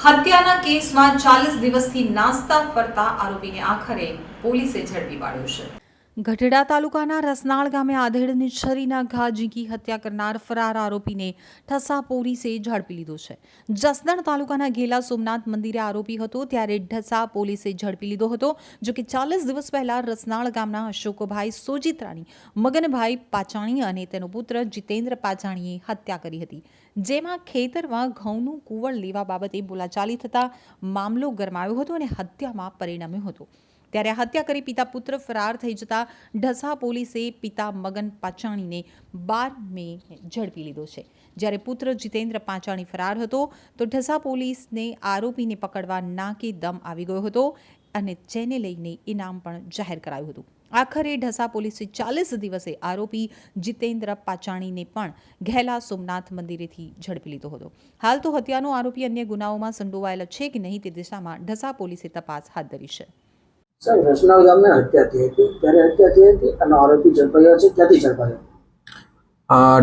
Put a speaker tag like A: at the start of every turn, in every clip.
A: હત્યાના કેસમાં ચાલીસ દિવસથી નાસ્તા ફરતા આરોપીને આખરે પોલીસે ઝડપી પાડ્યો છે.
B: ગઢડા તાલુકાના રસનાળ ગામે આધેડની છરીના ઘા ઝીંકી હત્યા કરનાર ફરાર આરોપીને ઠસા પોલીસે ઝડપી લીધો છે. જસદણ તાલુકાના ઘેલા સોમનાથ મંદિરે આરોપી હતો, ત્યારે ઢસા પોલીસે ઝડપી લીધો હતો, જો કે ચાલીસ દિવસ પહેલા રસનાળ ગામના અશોકભાઈ સોજિત્રાની મગનભાઈ પાચાણી અને તેનો પુત્ર જીતેન્દ્ર પાચાણીએ હત્યા કરી હતી. જેમાં ખેતરમાં ઘઉંનું કુવળ લેવા બાબતે બોલાચાલી થતા મામલો ગરમાયો હતો અને હત્યામાં પરિણમ્યો હતો. ત્યારે હત્યા કરી પિતા પુત્ર ફરાર થઈ જતા ઢસા પોલીસે પિતા મગન પાચાણીને બાર મે ઝડપી લીધો છે. જ્યારે પુત્ર જીતેન્દ્ર પાચાણી ફરાર હતો, તો ઢસા પોલીસને આરોપીને પકડવા નાકે દમ આવી ગયો હતો અને જેને લઈને ઇનામ પણ જાહેર કરાયું હતું. આખરે ઢસા પોલીસે ચાલીસ દિવસે આરોપી જીતેન્દ્ર પાચાણીને પણ ઘેલા સોમનાથ મંદિરેથી ઝડપી લીધો હતો. હાલ તો હત્યાનો આરોપી અન્ય ગુનાઓમાં સંડોવાયેલો છે કે નહીં તે દિશામાં ઢસા પોલીસે તપાસ હાથ ધરી છે.
C: સાહેબ રસનાળ ગામે હત્યા થઈ હતી. ત્યારે હત્યા થઈ હતી અને આરોપી ઝડપાયો છે. ક્યાંથી ઝડપાયો?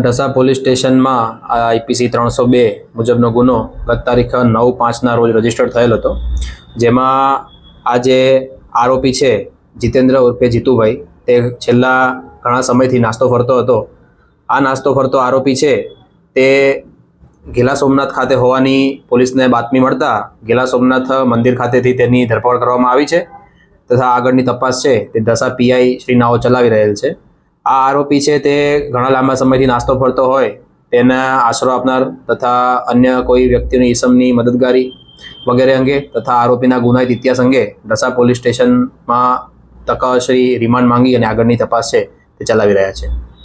D: ઢસા પોલીસ સ્ટેશનમાં આઈપીસી ત્રણસો બે મુજબનો ગુનો ગત તારીખ નવ પાંચના રોજ રજિસ્ટર થયેલ હતો. જેમાં આ જે આરોપી છે, જીતેન્દ્ર ઉર્ફે જીતુભાઈ, તે છેલ્લા ઘણા સમયથી નાસ્તો ફરતો હતો. આ નાસ્તો ફરતો આરોપી છે, તે ગેલા સોમનાથ ખાતે હોવાની પોલીસને બાતમી મળતા ગેલા સોમનાથ મંદિર ખાતેથી તેની ધરપકડ કરવામાં આવી છે. તથા આગળની તપાસ છે તે દશા પીઆઈ શ્રી નાઓ ચલાવી રહેલ છે. આ આરોપી છે તે ઘણા લાંબા સમયથી નાસ્તો ફરતો હોય, તેના આશરો આપનાર તથા અન્ય કોઈ વ્યક્તિની ઈસમની મદદગારી વગેરે અંગે તથા આરોપીના ગુનાહિત ઇતિહાસ અંગે ડસા પોલીસ સ્ટેશનમાં તકશ્રી રિમાન્ડ માંગી અને આગળની તપાસ છે તે ચલાવી રહ્યા છે.